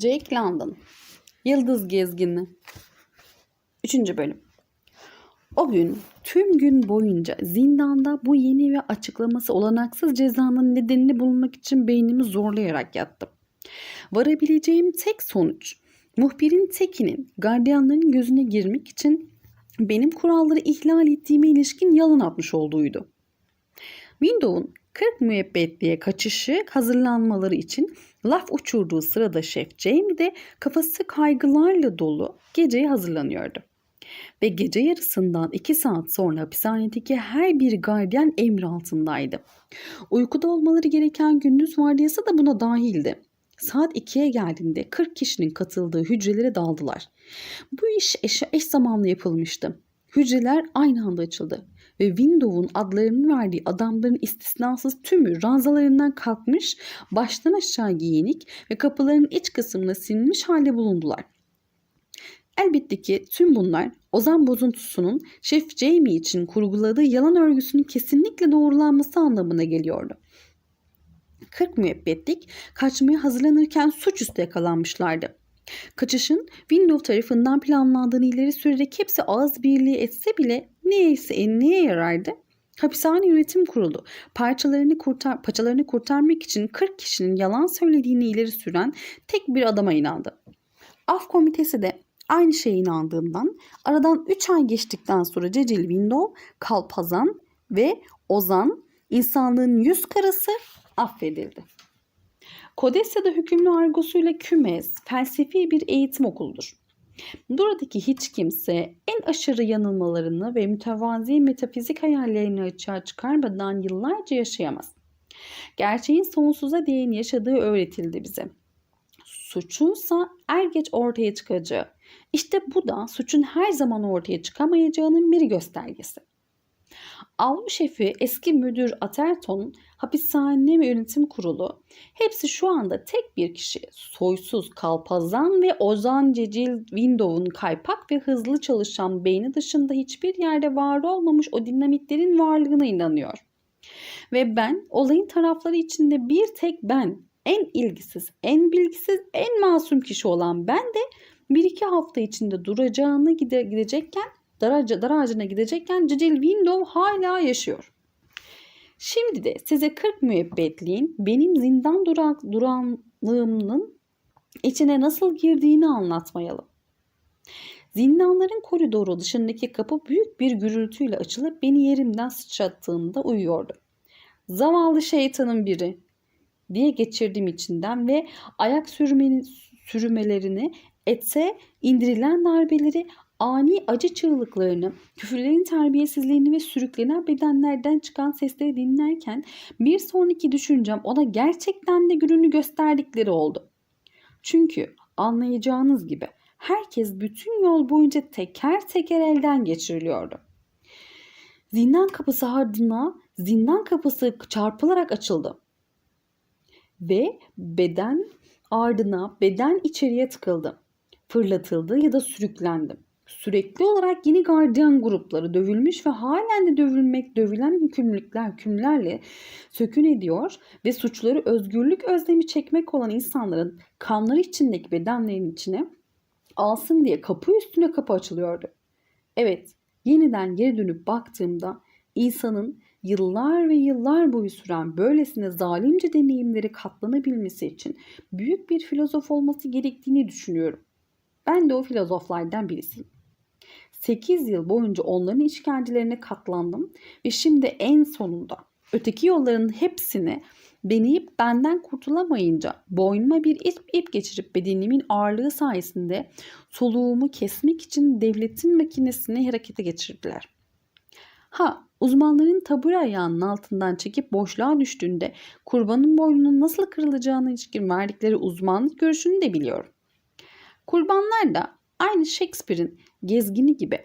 Jake London Yıldız Gezgini 3. bölüm O gün tüm gün boyunca zindanda bu yeni ve açıklaması olanaksız cezanın nedenini bulmak için beynimi zorlayarak yattım. Varabileceğim tek sonuç muhbirin tekinin gardiyanların gözüne girmek için benim kuralları ihlal ettiğime ilişkin yalan atmış olduğuydu. Windows'un 40 müebbetliğe kaçışı hazırlanmaları için laf uçurduğu sırada Şef Jamie de kafası kaygılarla dolu geceye hazırlanıyordu. Ve gece yarısından 2 saat sonra hapishanedeki her bir gardiyan emri altındaydı. Uykuda olmaları gereken gündüz vardiyası da buna dahildi. Saat 2'ye geldiğinde 40 kişinin katıldığı hücrelere daldılar. Bu iş eş, eş zamanlı yapılmıştı. Hücreler aynı anda açıldı ve Windows'un adlarını verdiği adamların istisnasız tümü ranzalarından kalkmış, baştan aşağı giyinik ve kapıların iç kısmına sinmiş halde bulundular. Elbette ki tüm bunlar Ozan bozuntusunun Şef Jamie için kurguladığı yalan örgüsünün kesinlikle doğrulanması anlamına geliyordu. 40 müebbetlik kaçmaya hazırlanırken suçüstü yakalanmışlardı. Kaçışın Windows tarafından planlandığını ileri sürerek hepsi ağız birliği etse bile neyse neye yarardı? Hapishane yönetim kurulu parçalarını kurtar, paçalarını kurtarmak için 40 kişinin yalan söylediğini ileri süren tek bir adama inandı. Af komitesi de aynı şeye inandığından aradan 3 ay geçtikten sonra Cecil Window, Kalpazan ve Ozan insanlığın yüz karası affedildi. Kodesya'da hükümlü argosuyla kümes, felsefi bir eğitim okuludur. Buradaki hiç kimse en aşırı yanılmalarını ve mütevazi metafizik hayallerini açığa çıkarmadan yıllarca yaşayamaz. Gerçeğin sonsuza değin yaşadığı öğretildi bize. Suçunsa er geç ortaya çıkacağı. İşte bu da suçun her zaman ortaya çıkamayacağının bir göstergesi. Avlu şefi eski müdür Aterton, hapishane ve yönetim kurulu hepsi şu anda tek bir kişi soysuz kalpazan ve Ozan Cecil Windows'un kaypak ve hızlı çalışan beyni dışında hiçbir yerde var olmamış o dinamitlerin varlığına inanıyor. Ve ben olayın tarafları içinde bir tek ben en ilgisiz, en bilgisiz, en masum kişi olan ben de bir iki hafta içinde duracağını gide, gidecekken dar ağacına gidecekken Cecil Window hala yaşıyor. Şimdi de size 40 müebbetliğin benim zindan durak, duranlığımın içine nasıl girdiğini anlatmayalım. Zindanların koridoru dışındaki kapı büyük bir gürültüyle açılıp beni yerimden sıçrattığında uyuyordu. Zavallı şeytanın biri diye geçirdim içinden ve ayak sürmeni, sürümelerini etse indirilen darbeleri ani acı çığlıklarını, küfürlerin terbiyesizliğini ve sürüklenen bedenlerden çıkan sesleri dinlerken bir sonraki düşüncem ona gerçekten de gününü gösterdikleri oldu. Çünkü anlayacağınız gibi herkes bütün yol boyunca teker teker elden geçiriliyordu. Zindan kapısı ardına zindan kapısı çarpılarak açıldı. Ve beden ardına beden içeriye tıkıldı. Fırlatıldı ya da sürüklendi sürekli olarak yeni gardiyan grupları dövülmüş ve halen de dövülmek, dövülen hükümlülükler, hükümlerle sökün ediyor ve suçları özgürlük özlemi çekmek olan insanların kanları içindeki bedenlerin içine alsın diye kapı üstüne kapı açılıyordu. Evet, yeniden geri dönüp baktığımda insanın yıllar ve yıllar boyu süren böylesine zalimce deneyimleri katlanabilmesi için büyük bir filozof olması gerektiğini düşünüyorum. Ben de o filozoflardan birisiyim. 8 yıl boyunca onların işkencelerine katlandım ve şimdi en sonunda öteki yolların hepsini deneyip benden kurtulamayınca boynuma bir ip, ip geçirip bedenimin ağırlığı sayesinde soluğumu kesmek için devletin makinesini harekete geçirdiler. Ha uzmanların tabure ayağının altından çekip boşluğa düştüğünde kurbanın boynunun nasıl kırılacağına ilişkin verdikleri uzmanlık görüşünü de biliyorum. Kurbanlar da aynı Shakespeare'in gezgini gibi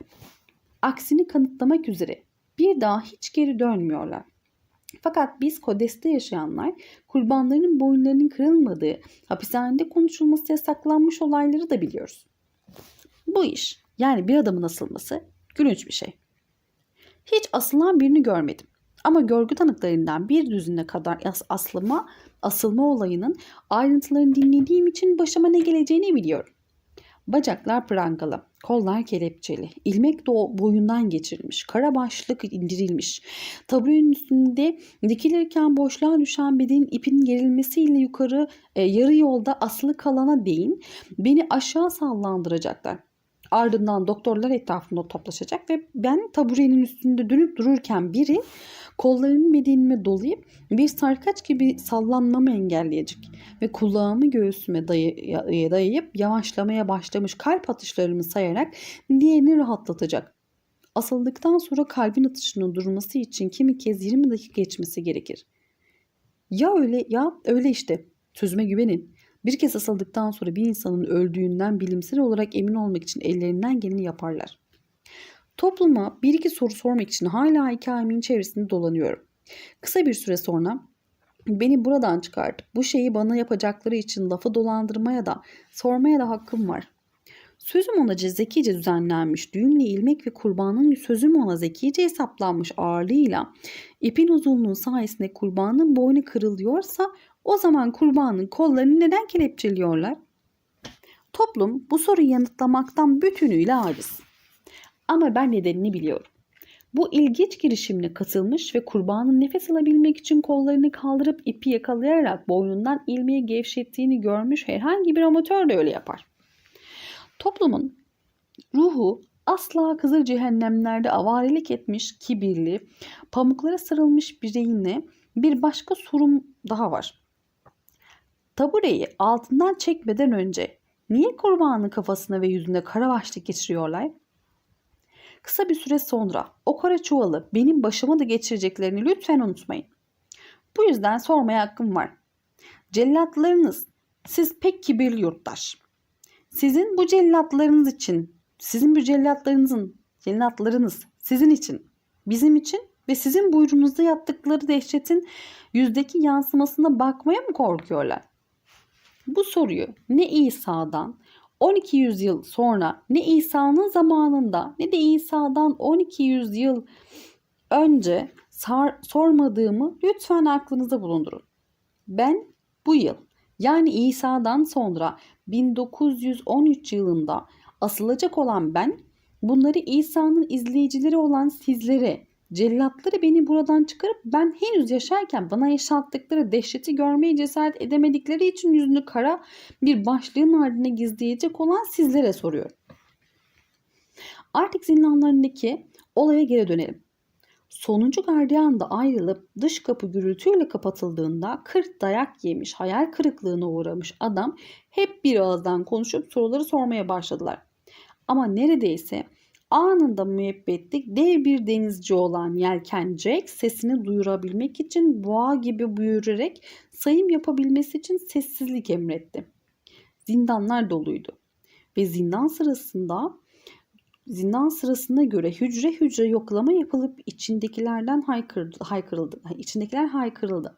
aksini kanıtlamak üzere bir daha hiç geri dönmüyorlar. Fakat biz Kodes'te yaşayanlar kurbanların boyunlarının kırılmadığı, hapishanede konuşulması yasaklanmış olayları da biliyoruz. Bu iş yani bir adamın asılması gülünç bir şey. Hiç asılan birini görmedim. Ama görgü tanıklarından bir düzine kadar as- asılma, asılma olayının ayrıntılarını dinlediğim için başıma ne geleceğini biliyorum. Bacaklar prangalı, kollar kelepçeli, ilmek de boyundan geçirilmiş, kara başlık indirilmiş. Taburenin üstünde dikilirken boşluğa düşen bedenin ipin gerilmesiyle yukarı e, yarı yolda asılı kalana değin beni aşağı sallandıracaklar. Ardından doktorlar etrafında toplaşacak ve ben taburenin üstünde dönüp dururken biri kollarını bedenime dolayıp bir sarkaç gibi sallanmamı engelleyecek ve kulağımı göğsüme dayı- dayayıp yavaşlamaya başlamış kalp atışlarımı sayarak diğerini rahatlatacak. Asıldıktan sonra kalbin atışının durması için kimi kez 20 dakika geçmesi gerekir. Ya öyle ya öyle işte. Sözüme güvenin. Bir kez asıldıktan sonra bir insanın öldüğünden bilimsel olarak emin olmak için ellerinden geleni yaparlar. Topluma bir iki soru sormak için hala hikayemin çevresinde dolanıyorum. Kısa bir süre sonra beni buradan çıkartıp bu şeyi bana yapacakları için lafı dolandırmaya da sormaya da hakkım var. Sözüm ona zekice düzenlenmiş düğümle ilmek ve kurbanın sözüm ona zekice hesaplanmış ağırlığıyla ipin uzunluğu sayesinde kurbanın boynu kırılıyorsa o zaman kurbanın kollarını neden kelepçeliyorlar? Toplum bu soruyu yanıtlamaktan bütünüyle aciz. Ama ben nedenini biliyorum. Bu ilginç girişimine katılmış ve kurbanın nefes alabilmek için kollarını kaldırıp ipi yakalayarak boynundan ilmeği gevşettiğini görmüş herhangi bir amatör de öyle yapar. Toplumun ruhu asla kızıl cehennemlerde avarelik etmiş kibirli, pamuklara sarılmış bireyine bir başka sorun daha var. Tabureyi altından çekmeden önce niye kurbanın kafasına ve yüzüne kara başlık geçiriyorlar? Kısa bir süre sonra o kara çuvalı benim başıma da geçireceklerini lütfen unutmayın. Bu yüzden sormaya hakkım var. Cellatlarınız, siz pek kibirli yurttaş. Sizin bu cellatlarınız için, sizin bu cellatlarınızın, cellatlarınız sizin için, bizim için ve sizin buyruğunuzda yaptıkları dehşetin yüzdeki yansımasına bakmaya mı korkuyorlar? Bu soruyu ne İsa'dan 12 yüzyıl sonra ne İsa'nın zamanında ne de İsa'dan 12 yüzyıl önce sar, sormadığımı lütfen aklınızda bulundurun. Ben bu yıl yani İsa'dan sonra 1913 yılında asılacak olan ben bunları İsa'nın izleyicileri olan sizlere cellatları beni buradan çıkarıp ben henüz yaşarken bana yaşattıkları dehşeti görmeye cesaret edemedikleri için yüzünü kara bir başlığın ardına gizleyecek olan sizlere soruyorum. Artık zindanlarındaki olaya geri dönelim. Sonuncu gardiyan da ayrılıp dış kapı gürültüyle kapatıldığında 40 dayak yemiş, hayal kırıklığına uğramış adam hep bir ağızdan konuşup soruları sormaya başladılar. Ama neredeyse anında müebbetlik dev bir denizci olan Yelken Jack sesini duyurabilmek için boğa gibi büyürerek sayım yapabilmesi için sessizlik emretti. Zindanlar doluydu ve zindan sırasında zindan sırasına göre hücre hücre yoklama yapılıp içindekilerden haykırıldı, haykırıldı. içindekiler haykırıldı.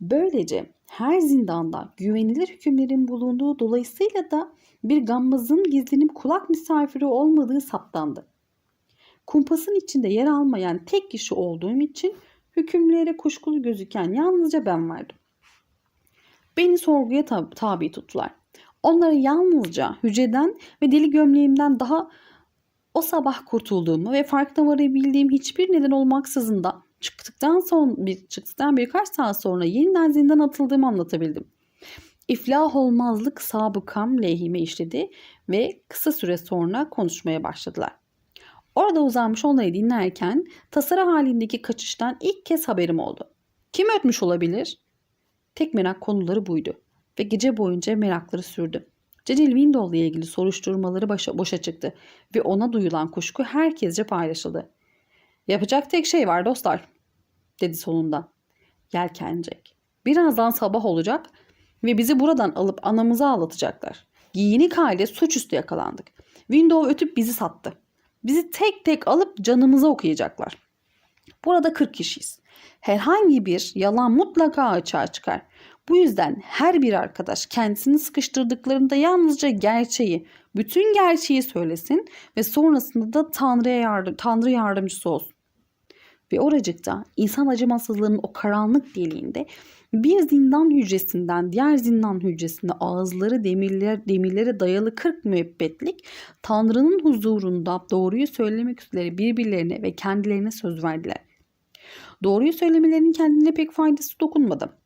Böylece her zindanda güvenilir hükümlerin bulunduğu dolayısıyla da bir gammazın gizlenip kulak misafiri olmadığı saptandı. Kumpasın içinde yer almayan tek kişi olduğum için hükümlere kuşkulu gözüken yalnızca ben vardım. Beni sorguya tab- tabi tuttular. Onlara yalnızca hücreden ve deli gömleğimden daha o sabah kurtulduğumu ve farkına varabildiğim hiçbir neden olmaksızın da çıktıktan son bir çıktıktan birkaç saat sonra yeniden zindan atıldığımı anlatabildim. İflah olmazlık sabıkam lehime işledi ve kısa süre sonra konuşmaya başladılar. Orada uzanmış onları dinlerken tasarı halindeki kaçıştan ilk kez haberim oldu. Kim ötmüş olabilir? Tek merak konuları buydu ve gece boyunca merakları sürdü. Cecil Window ile ilgili soruşturmaları başa, boşa çıktı ve ona duyulan kuşku herkesce paylaşıldı. Yapacak tek şey var dostlar, dedi sonunda. Yelkenecek. Birazdan sabah olacak ve bizi buradan alıp anamıza ağlatacaklar. Giyinik halde suçüstü yakalandık. Window ötüp bizi sattı. Bizi tek tek alıp canımıza okuyacaklar. Burada 40 kişiyiz. Herhangi bir yalan mutlaka açığa çıkar. Bu yüzden her bir arkadaş kendisini sıkıştırdıklarında yalnızca gerçeği, bütün gerçeği söylesin ve sonrasında da Tanrı'ya yardım, Tanrı yardımcısı olsun. Ve oracıkta insan acımasızlığının o karanlık deliğinde bir zindan hücresinden diğer zindan hücresine ağızları demirler, demirlere dayalı 40 müebbetlik Tanrı'nın huzurunda doğruyu söylemek üzere birbirlerine ve kendilerine söz verdiler. Doğruyu söylemelerinin kendine pek faydası dokunmadı.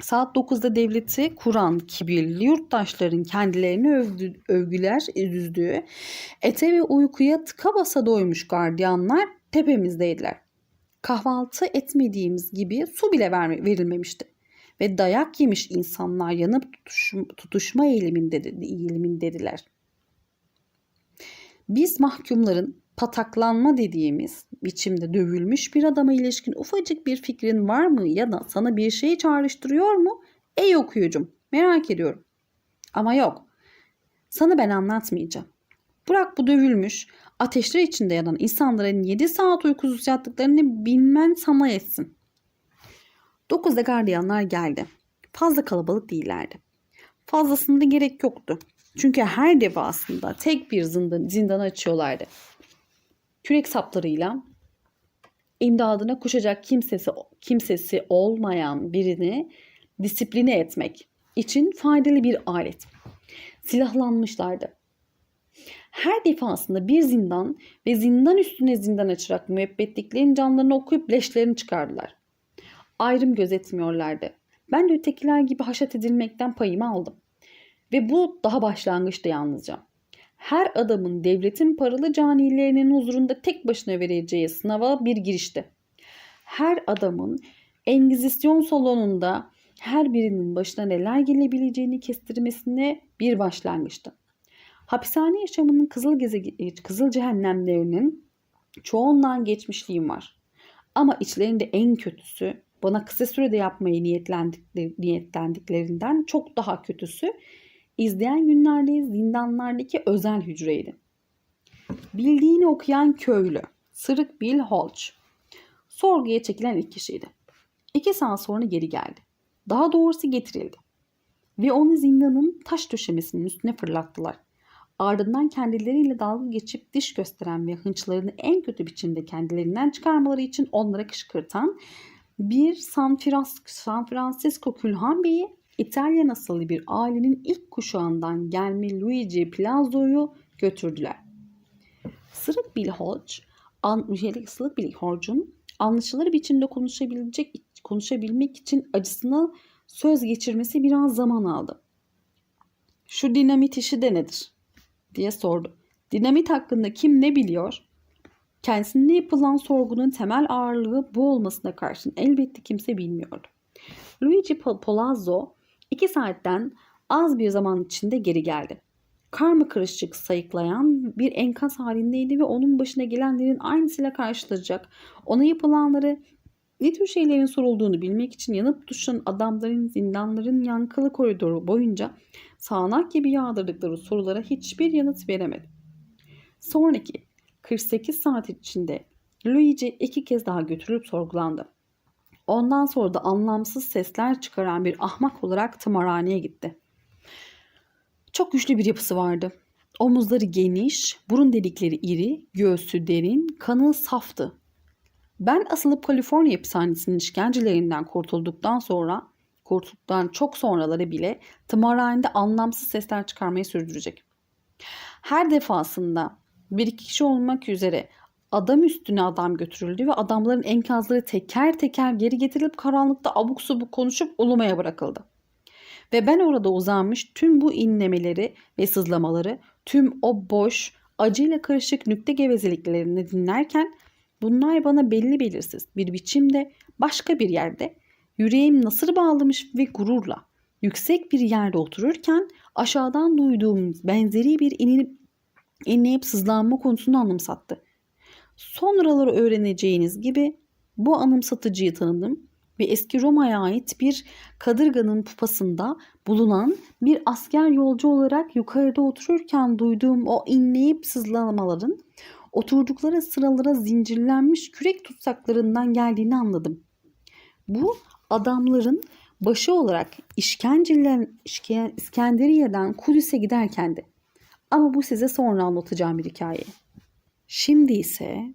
Saat 9'da devleti kuran kibirli yurttaşların kendilerini övdü, övgüler üzdüğü, ete ve uykuya tıka basa doymuş gardiyanlar tepemizdeydiler. Kahvaltı etmediğimiz gibi su bile verilmemişti. Ve dayak yemiş insanlar yanıp tutuş, tutuşma eğiliminde, eğilimindediler. Biz mahkumların pataklanma dediğimiz biçimde dövülmüş bir adama ilişkin ufacık bir fikrin var mı ya da sana bir şey çağrıştırıyor mu? Ey okuyucum merak ediyorum. Ama yok. Sana ben anlatmayacağım. Bırak bu dövülmüş, ateşler içinde yanan insanların 7 saat uykusuz yattıklarını bilmen sana etsin. 9'da gardiyanlar geldi. Fazla kalabalık değillerdi. Fazlasında gerek yoktu. Çünkü her defasında tek bir zindan, zindan açıyorlardı. Kürek saplarıyla imdadına koşacak kimsesi, kimsesi olmayan birini disipline etmek için faydalı bir alet. Silahlanmışlardı. Her defasında bir zindan ve zindan üstüne zindan açarak müebbetliklerin canlarını okuyup leşlerini çıkardılar. Ayrım gözetmiyorlardı. Ben de ötekiler gibi haşat edilmekten payımı aldım. Ve bu daha başlangıçtı yalnızca. Her adamın devletin paralı canilerinin huzurunda tek başına vereceği sınava bir girişti. Her adamın Engizisyon salonunda her birinin başına neler gelebileceğini kestirmesine bir başlangıçtı. Hapishane yaşamının kızıl, geze, kızıl cehennemlerinin çoğundan geçmişliğim var. Ama içlerinde en kötüsü bana kısa sürede yapmayı niyetlendiklerinden çok daha kötüsü izleyen günlerdeyiz zindanlardaki özel hücreydi. Bildiğini okuyan köylü Sırık Bill Holch sorguya çekilen ilk kişiydi. İki saat sonra geri geldi. Daha doğrusu getirildi. Ve onu zindanın taş döşemesinin üstüne fırlattılar. Ardından kendileriyle dalga geçip diş gösteren ve hınçlarını en kötü biçimde kendilerinden çıkarmaları için onlara kışkırtan bir San, Francisco Külhan Bey'i İtalyan asıllı bir ailenin ilk kuşağından gelme Luigi Plazzo'yu götürdüler. Sırık Bill Hodge, an, Sırık Bill Hodge'un anlaşılır biçimde konuşabilecek konuşabilmek için acısına söz geçirmesi biraz zaman aldı. Şu dinamit işi de nedir? Diye sordu. Dinamit hakkında kim ne biliyor? Kendisinde yapılan sorgunun temel ağırlığı bu olmasına karşın elbette kimse bilmiyordu. Luigi Polazzo iki saatten az bir zaman içinde geri geldi. Karma karışık sayıklayan bir enkaz halindeydi ve onun başına gelenlerin aynısıyla karşılaşacak. Ona yapılanları ne tür şeylerin sorulduğunu bilmek için yanıp tutuşan adamların zindanların yankılı koridoru boyunca sağanak gibi yağdırdıkları sorulara hiçbir yanıt veremedi. Sonraki 48 saat içinde Luigi iki kez daha götürülüp sorgulandı. Ondan sonra da anlamsız sesler çıkaran bir ahmak olarak tımarhaneye gitti. Çok güçlü bir yapısı vardı. Omuzları geniş, burun delikleri iri, göğsü derin, kanı saftı. Ben asılıp Kaliforniya hapishanesinin işkencelerinden kurtulduktan sonra, kurtulduktan çok sonraları bile tımarhanede anlamsız sesler çıkarmayı sürdürecek. Her defasında bir iki kişi olmak üzere adam üstüne adam götürüldü ve adamların enkazları teker teker geri getirilip karanlıkta abuk subuk konuşup ulumaya bırakıldı. Ve ben orada uzanmış tüm bu inlemeleri ve sızlamaları, tüm o boş, acıyla karışık nükte gevezeliklerini dinlerken bunlar bana belli belirsiz bir biçimde başka bir yerde yüreğim nasır bağlamış ve gururla yüksek bir yerde otururken aşağıdan duyduğum benzeri bir inilip, inleyip sızlanma konusunu anımsattı. Sonraları öğreneceğiniz gibi bu anımsatıcıyı tanıdım ve eski Roma'ya ait bir kadırganın pupasında bulunan bir asker yolcu olarak yukarıda otururken duyduğum o inleyip sızlamaların oturdukları sıralara zincirlenmiş kürek tutsaklarından geldiğini anladım. Bu adamların başı olarak İskenderiye'den Kudüs'e giderkendi. Ama bu size sonra anlatacağım bir hikaye. Şimdi ise